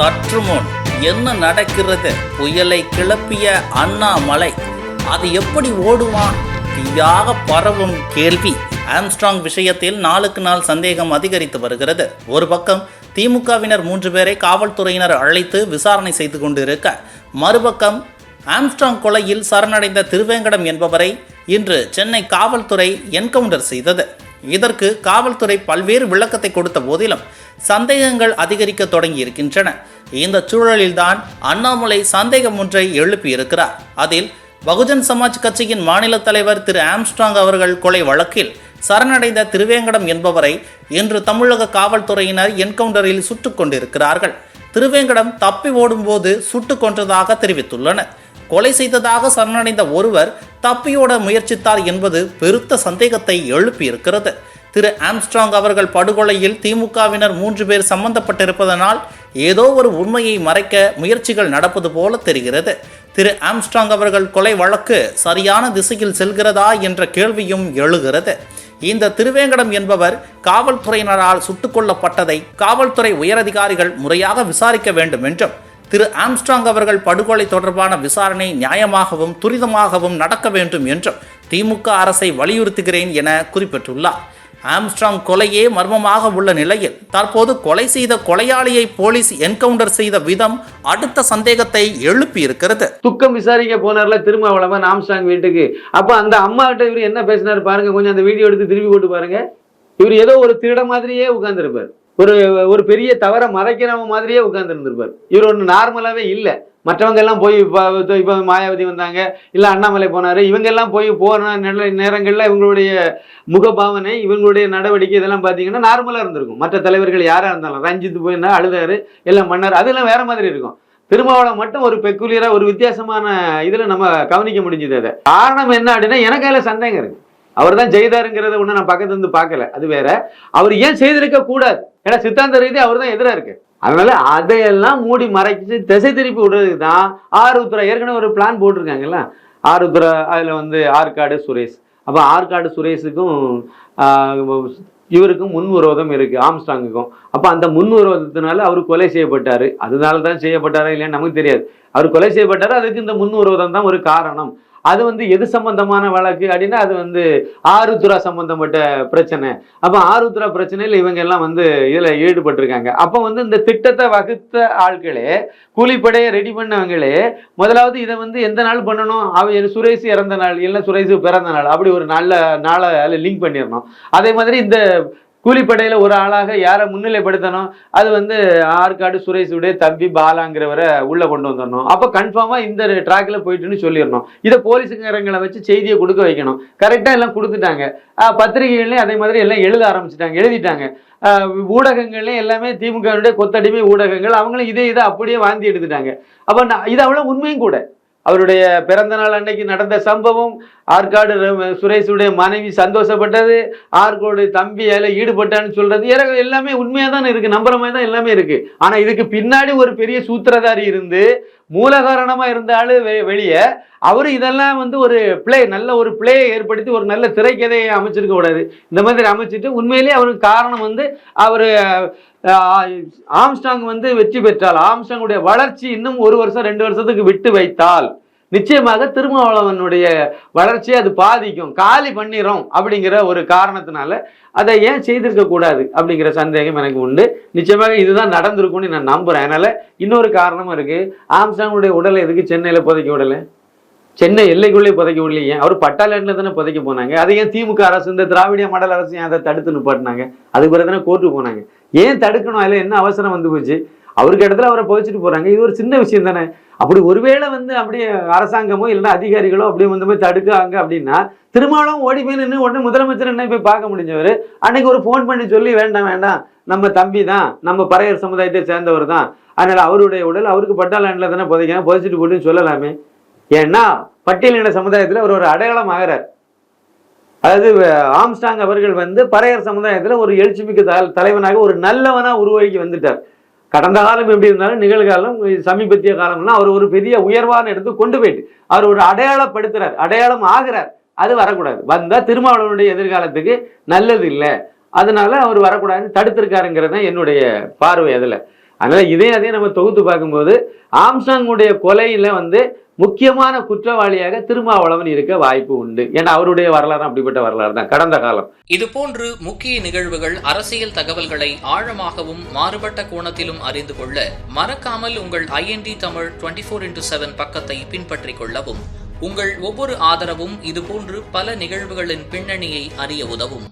சற்று முன் என்ன நடக்கிறது? புயலை கிளப்பிய அண்ணாமலை அது எப்படி ஓடுவான் தீயாக பரவும் கேள்வி. ஆம்ஸ்ட்ராங் விஷயத்தில் நாளுக்கு நாள் சந்தேகம் அதிகரித்து வருகிறது. ஒரு பக்கம் திமுகவினர் மூன்று பேரை காவல்துறையினர் அழைத்து விசாரணை செய்து கொண்டிருக்க மறுபக்கம் ஆம்ஸ்ட்ராங் கொலையில் சரணடைந்த திருவேங்கடம் என்பவரை இன்று சென்னை காவல்துறை என்கவுண்டர் செய்தது. இதற்கு காவல்துறை பல்வேறு விளக்கத்தை கொடுத்த போதிலும் சந்தேகங்கள் அதிகரிக்க தொடங்கி இருக்கின்றன இந்த சூழலில்தான் அண்ணாமலை சந்தேகம் ஒன்றை எழுப்பியிருக்கிறார். அதில் பகுஜன் சமாஜ் கட்சியின் மாநில தலைவர் திரு ஆம்ஸ்ட்ராங் அவர்கள் கொலை வழக்கில் சரணடைந்த திருவேங்கடம் என்பவரை இன்று தமிழக காவல்துறையினர் என்கவுண்டரில் சுட்டுக் கொண்டிருக்கிறார்கள். திருவேங்கடம் தப்பி ஓடும்போது சுட்டுக் கொன்றதாக தெரிவித்துள்ளனர். கொலை செய்ததாக சரணடைந்த ஒருவர் தப்பியோட முயற்சித்தார் என்பது பெருத்த சந்தேகத்தை எழுப்பியிருக்கிறது. திரு ஆம்ஸ்ட்ராங் அவர்கள் படுகொலையில் திமுகவினர் மூன்று பேர் சம்பந்தப்பட்டிருப்பதனால் ஏதோ ஒரு உண்மையை மறைக்க முயற்சிகள் நடப்பது போல தெரிகிறது. திரு ஆம்ஸ்ட்ராங் அவர்கள் கொலை வழக்கு சரியான திசையில் செல்கிறதா என்ற கேள்வியும் எழுகிறது. இந்த திருவேங்கடம் என்பவர் காவல்துறையினரால் சுட்டுக் கொல்லப்பட்டதை காவல்துறை உயரதிகாரிகள் முறையாக விசாரிக்க வேண்டும் என்றும் திரு ஆம்ஸ்ட்ராங் அவர்கள் படுகொலை தொடர்பான விசாரணை நியாயமாகவும் துரிதமாகவும் நடக்க வேண்டும் என்றும் திமுக அரசை வலியுறுத்துகிறேன் என குறிப்பிட்டுள்ளார். ஆம்ஸ்ட்ராங் கொலையே மர்மமாக உள்ள நிலையில் தற்போது கொலை செய்த கொலையாளியை போலீஸ் என்கவுண்டர் செய்த விதம் அடுத்த சந்தேகத்தை எழுப்பி இருக்கிறது துக்கம் விசாரிக்க போனார்ல திருமாவளவன் ஆம்ஸ்ட்ராங் வீட்டுக்கு. அப்ப அந்த அம்மா கிட்ட இவர் என்ன பேசினாரு பாருங்க கொஞ்சம் அந்த வீடியோ எடுத்து திருப்பி போட்டு பாருங்க. இவர் ஏதோ ஒரு திருட மாதிரியே உட்கார்ந்துருப்பார். ஒரு ஒரு பெரிய தவறை மறைக்கிறவங்க மாதிரியே உட்காந்துருந்துருப்பார் இவர் ஒன்று நார்மலாகவே இல்லை. மற்றவங்க எல்லாம் போய் இப்போ இப்போ மாயாவதி வந்தாங்க இல்லை அண்ணாமலை போனார் இவங்க எல்லாம் போய் போன நில நேரங்களில் இவங்களுடைய முகபாவனை இவங்களுடைய நடவடிக்கை இதெல்லாம் பார்த்தீங்கன்னா நார்மலாக இருந்திருக்கும். மற்ற தலைவர்கள் யாராக இருந்தாலும் ரஞ்சித் போயிருந்தா அழுதாரு எல்லாம் பண்ணார் அதெல்லாம் வேற மாதிரி இருக்கும். திருமாவளம் மட்டும் ஒரு பெக்குலியராக ஒரு வித்தியாசமான இதில் நம்ம கவனிக்க முடிஞ்சது அதை. காரணம் என்ன அப்படின்னா எனக்கு அதில் சந்தேகம் இருக்கு. அவர் தான் செய்தாருங்கிறத ஒன்று நான் பக்கத்துல இருந்து பார்க்கல. அது வேற. அவர் ஏன் செய்திருக்க கூடாது? ஏன்னா சித்தாந்த ரீதி அவர் தான் எதிராக இருக்கு. அதனால அதையெல்லாம் மூடி மறைச்சு திசை திருப்பி விடுறதுக்கு தான் ஆருத்ரா ஏற்கனவே ஒரு பிளான் போட்டிருக்காங்கல்ல? ஆருத்ரா அதில் வந்து ஆற்காடு சுரேஷ். அப்போ ஆற்காடு சுரேஷுக்கும் இவருக்கும் முன் விரோதம் இருக்குது ஆம்ஸ்டாங்குக்கும். அப்போ அந்த முன் விரோதத்தினால அவர் கொலை செய்யப்பட்டார். அதனால தான் செய்யப்பட்டாரா இல்லையான்னு நமக்கு தெரியாது. அவர் கொலை செய்யப்பட்டார்? அதுக்கு இந்த முன் விரோதம் தான் ஒரு காரணம். அது வந்து எது சம்பந்தமான வழக்கு அப்படின்னா அது வந்து ஆருத்ரா சம்பந்தப்பட்ட பிரச்சனை. அப்போ ஆருத்ரா பிரச்சனையில் இவங்க எல்லாம் வந்து இதில் ஈடுபட்டிருக்காங்க. அப்போ வந்து இந்த திட்டத்தை வகுத்த ஆட்களே கூலிப்படையை ரெடி பண்ணவங்களே முதலாவது இதை வந்து எந்த நாள் பண்ணணும்? அவ சுரேஷ் இறந்த நாள் இல்லை சுரேஷ் பிறந்த நாள் அப்படி ஒரு நல்ல நாளை அதில் லிங்க் பண்ணிடணும். அதே மாதிரி இந்த கூலிப்படையில் ஒரு ஆளாக யாரை முன்னிலைப்படுத்தணும்? அது வந்து ஆற்காடு சுரேஷுடைய தம்பி பாலாங்கிறவரை உள்ள கொண்டு வந்துடணும். அப்போ கன்ஃபார்மாக இந்த ட்ராக்ல போயிட்டுன்னு சொல்லிடணும். இதை போலீஸுங்கிறங்களை வச்சு செய்தியை கொடுக்க வைக்கணும். கரெக்டாக எல்லாம் கொடுத்துட்டாங்க. ஆஹ் அதே மாதிரி எல்லாம் எழுத ஆரம்பிச்சிட்டாங்க எழுதிட்டாங்க. ஊடகங்கள்லேயும் எல்லாமே திமுகவுடைய கொத்தடிமை ஊடகங்கள் அவங்களும் இதே இதை அப்படியே வாந்தி எடுத்துட்டாங்க. அப்போ நான் இது அவ்வளோ உண்மையும் கூட. அவருடைய பிறந்த நாள் அன்னைக்கு நடந்த சம்பவம் ஆற்காடு சுரேஷுடைய மனைவி சந்தோஷப்பட்டது ஆற்காடு தம்பி அதில் ஈடுபட்டான்னு சொல்றது ஏற- எல்லாமே உண்மையாக தான் இருக்கு நம்புற மாதிரி தான் எல்லாமே இருக்கு. ஆனால் இதுக்கு பின்னாடி ஒரு பெரிய சூத்திரதாரி இருந்து மூலகாரணமாக இருந்தாலும் வெ- வெளியே அவர் இதெல்லாம் வந்து ஒரு பிளே நல்ல ஒரு பிளேயை ஏற்படுத்தி ஒரு நல்ல திரைக்கதையை அமைச்சிருக்க கூடாது. இந்த மாதிரி அமைச்சிட்டு உண்மையிலேயே அவருக்கு காரணம் வந்து அவர் ஆம்ஸ்டாங் வந்து வெற்றி பெற்றால் ஆம்ஸ்டாங்குடைய வளர்ச்சி இன்னும் ஒரு வருஷம் ரெண்டு வருஷத்துக்கு விட்டு வைத்தால் நிச்சயமாக திருமாவளவனுடைய வளர்ச்சியை அது பாதிக்கும். காலி பண்ணிடும் அப்படிங்கிற ஒரு காரணத்தினால அதை ஏன் செய்திருக்க கூடாது அப்படிங்கிற சந்தேகம் எனக்கு உண்டு. நிச்சயமாக இதுதான் நடந்திருக்கும்னு நான் நம்புறேன். அதனால இன்னொரு காரணமும் இருக்கு. ஆம்ஸ்டாங்குடைய உடலை எதுக்கு சென்னையில புதைக்க விடல? சென்னை எல்லைக்குள்ளே புதைக்க விடலையே. அவர் பட்டாளன்ல தானே புதைக்க போனாங்க. அதை ஏன் திமுக அரசு இந்த திராவிட மாடல் அரசு ஏன் அதை தடுத்து நிப்பாட்டினாங்க? அதுக்கு பிறகு தானே கோர்ட்டு போனாங்க. ஏன் தடுக்கணும்? அதில் என்ன அவசரம் வந்து போச்சு? அவருக்கு இடத்துல அவரை புதைச்சிட்டு போகிறாங்க இது ஒரு சின்ன விஷயம் தானே. அப்படி ஒருவேளை வந்து அப்படியே அரசாங்கமோ இல்லைன்னா அதிகாரிகளோ அப்படியே வந்து போய் தடுக்காங்க அப்படின்னா திருமாவளம் ஓடி போய் நின்று உடனே முதலமைச்சர் என்ன போய் பார்க்க முடிஞ்சவர்? அன்னைக்கு ஒரு ஃபோன் பண்ணி சொல்லி வேண்டாம் வேண்டாம். நம்ம தம்பி தான். நம்ம பறையர் சமுதாயத்தை சேர்ந்தவர் தான். அதனால் அவருடைய உடல் அவருக்கு பட்டாளனில் தானே புதைக்கணும். புதைச்சிட்டு போட்டுன்னு சொல்லலாமே. ஏன்னா பட்டியலின சமுதாயத்தில் அவர் ஒரு அடையாளம் ஆகிறார். அதாவது ஆம்ஸ்டாங் அவர்கள் வந்து பறையர் சமுதாயத்தில் ஒரு எழுச்சிமிக்க தல- தலைவனாக ஒரு நல்லவனாக உருவாக்கி வந்துட்டார். கடந்த காலம் எப்படி இருந்தாலும் நிகழ்காலம் சமீபத்திய காலம்னா அவர் ஒரு பெரிய உயர்வான இடத்துக்கு கொண்டு போயிட்டு அவர் ஒரு அடையாளப்படுத்துறார் அடையாளம் ஆகிறார். அது வரக்கூடாது. வந்தால் திருமாவளவனுடைய எதிர்காலத்துக்கு நல்லது இல்லை. அதனால அவர் வரக்கூடாதுன்னு தடுத்திருக்காருங்கிறது தான் என்னுடைய பார்வை அதில். அதனால இதே அதே நம்ம தொகுத்து பார்க்கும்போது ஆம்சாங்குடைய கொலையில வந்து முக்கியமான குற்றவாளியாக திருமாவளவன் இருக்க வாய்ப்பு உண்டு. ஏன்னா அவருடைய வரலாறு அப்படிப்பட்ட வரலாறு தான். கடந்த காலம். இது போன்று முக்கிய நிகழ்வுகள் அரசியல் தகவல்களை ஆழமாகவும் மாறுபட்ட கோணத்திலும் அறிந்து கொள்ள மறக்காமல் உங்கள் IND Tamil twenty four into seven பக்கத்தை பின்பற்றிக் கொள்ளவும். உங்கள் ஒவ்வொரு ஆதரவும் இதுபோன்று பல நிகழ்வுகளின் பின்னணியை அறிய உதவும்.